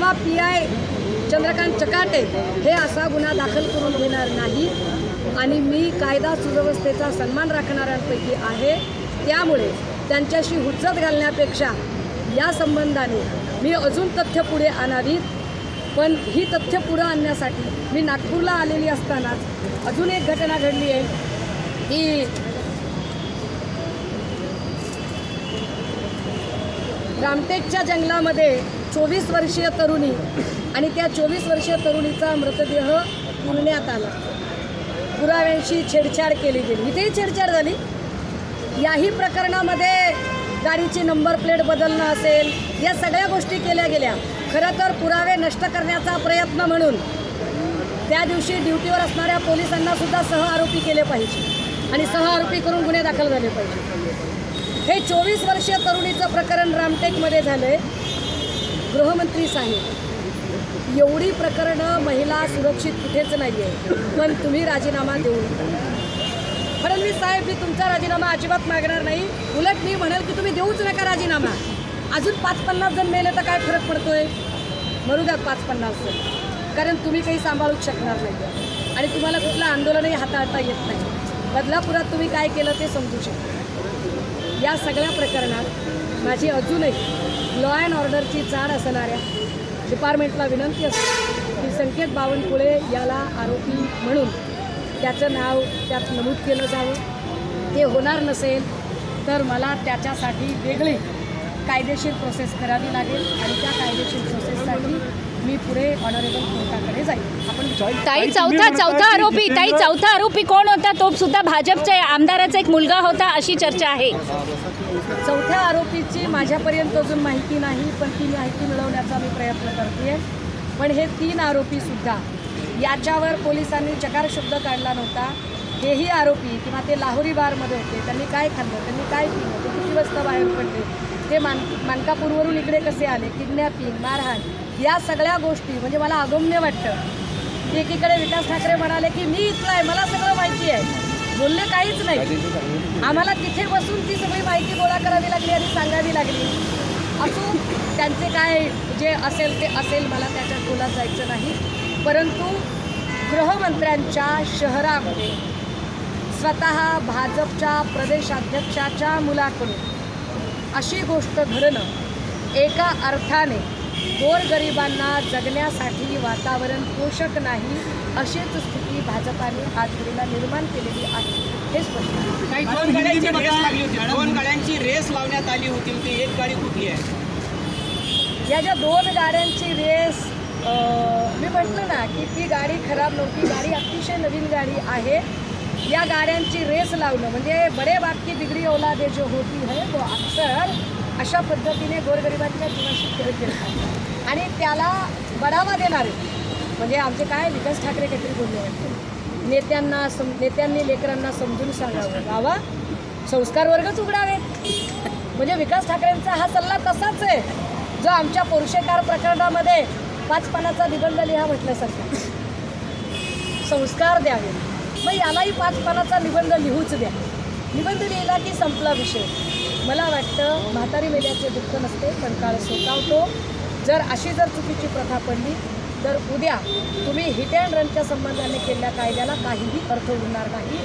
किंवा P I Chandrakant चकाटे हे असा गुन्हा दाखल करून घेणार नाही. आणि मी कायदा सुव्यवस्थेचा सन्मान राखणाऱ्यांपैकी आहे. त्यामुळे त्यांच्याशी हुज्जत घालण्यापेक्षा या संबंधाने मी अजून तथ्य पुढे आणावीत. पण ही तथ्य पुढं आणण्यासाठी मी नागपूरला आलेली असतानाच अजून एक घटना घडली आहे. की रामटेकच्या जंगलामध्ये चोवीस वर्षीय तरुणी आणि त्या चोवीस वर्षीय तरुणीचा मृतदेह पुरण्यात आला. पुराव्यांशी छेडछाड केली गेली. इथेही छेडछाड झाली. याही प्रकरणामध्ये गाडीची नंबर प्लेट बदलणं असेल या सगळ्या गोष्टी केल्या गेल्या. खरं तर पुरावे नष्ट करण्याचा प्रयत्न म्हणून त्या दिवशी ड्युटीवर असणाऱ्या पोलिसांना सुद्धा सह आरोपी केले पाहिजे. आणि सह आरोपी करून गुन्हे दाखल झाले पाहिजे. हे चोवीस वर्षीय तरुणीचं प्रकरण रामटेकमध्ये झालं आहे गृहमंत्री साहेब एवढी प्रकरणं महिला सुरक्षित कुठेच नाही आहे पण तुम्ही राजीनामा देऊ फडणवीस साहेब मी तुमचा राजीनामा अजिबात मागणार नाही. उलट मी म्हणेल की तुम्ही देऊच नका राजीनामा. अजून पाच पन्नास जण मेले तर काय फरक पडतोय? मरू द्या पाच पन्नास जण. कारण तुम्ही काही सांभाळूच शकणार नाही. आणि तुम्हाला कुठलं आंदोलनही हाताळता येत नाही. बदलापुरात तुम्ही काय केलं ते समजू शकता. या सगळ्या प्रकरणात माझी अजूनही लॉ अँड ऑर्डरची चाड असणाऱ्या डिपार्टमेंटला विनंती असते की संकेत बावनकुळे याला आरोपी म्हणून त्याचं नाव त्यात नमूद केलं जावं. ते होणार नसेल तर मला त्याच्यासाठी वेगळी कायदेशीर प्रोसेस करावी लागेल आणि त्या कायदेशीर प्रोसेससाठी मी पुढे ऑनरेबल कोर्टाकडे जाईल आपण ताई चौथा चौथा आरोपी ताई चौथा आरोपी कोण होता? तो सुद्धा भाजपच्या आमदाराचा एक मुलगा होता अशी चर्चा आहे. चौथ्या आरोपीची माझ्यापर्यंत अजून माहिती नाही पण ती माहिती मिळवण्याचा मी प्रयत्न करते पण हे तीन आरोपीसुद्धा याच्यावर पोलिसांनी चकार शब्द काढला नव्हता. हेही आरोपी किंवा ते लाहोरी बारमध्ये होते त्यांनी काय खाल्लं त्यांनी काय पिलं ते किती वाजता बाहेर पडले ते मान मानकापूरवरून इकडे कसे आले किडनॅपिंग मारहाण या सगळ्या गोष्टी म्हणजे मला अगम्य वाटतं. की एकीकडे विकास ठाकरे म्हणाले की मी इथला आहे मला सगळं माहिती आहे. बोलले काहीच नाही. आम्हाला तिथे बसून ती सगळी माहिती गोळा करावी लागली आणि सांगावी लागली. असून त्यांचे काय जे असेल ते असेल मला त्याच्यात बोलात जायचं नाही. परंतु गृहमंत्र्यांच्या शहरामध्ये स्वतः भाजपच्या प्रदेशाध्यक्षाच्या मुलाकडून अशी गोष्ट घडणं एका अर्थाने गोरगरिबांना जगण्यासाठी वातावरण पोषक नाही अशीच स्थिती भाजपाने आजवडीला निर्माण केलेली आहे. हे स्पष्ट. दोन गाड्यांची रेस लावण्यात आली होती. ती एक गाडी कुठली आहे? या ज्या दोन गाड्यांची रेस अं, मी म्हटलं ना की ती गाडी खराब नव्हती. गाडी अतिशय नवीन गाडी आहे. या गाड्यांची रेस लावणं म्हणजे बडे बाप की बिगडी औलादे जो होती है तो अक्सर अशा पद्धतीने गोरगरिबांच्या जीवाशी खेळ खेळतात. आणि त्याला बढावा देणारे म्हणजे आमचे काय विकास ठाकरे काहीतरी बोलले वाटते नेत्यांना सम नेत्यांनी लेकरांना समजून सांगावं. बाबा संस्कार वर्गच उघडावेत. म्हणजे विकास ठाकरेंचा हा सल्ला तसाच आहे जो आमच्या पोरुषेकार प्रकरणामध्ये पाच पानाचा निबंध लिहा म्हटल्यासारखा. संस्कार द्यावे. मग यालाही पाच पानाचा निबंध लिहूच द्या. निबंध लिहिला की संपला विषय. मला वाटतं म्हातारी मेल्याचे दुःख नसते पण काळ सोकावतो. जर अशी जर चुकीची प्रथा पडली तर उद्या तुम्ही हिट अँड रनच्या संबंधाने केलेल्या कायद्याला काहीही अर्थ उरणार नाही.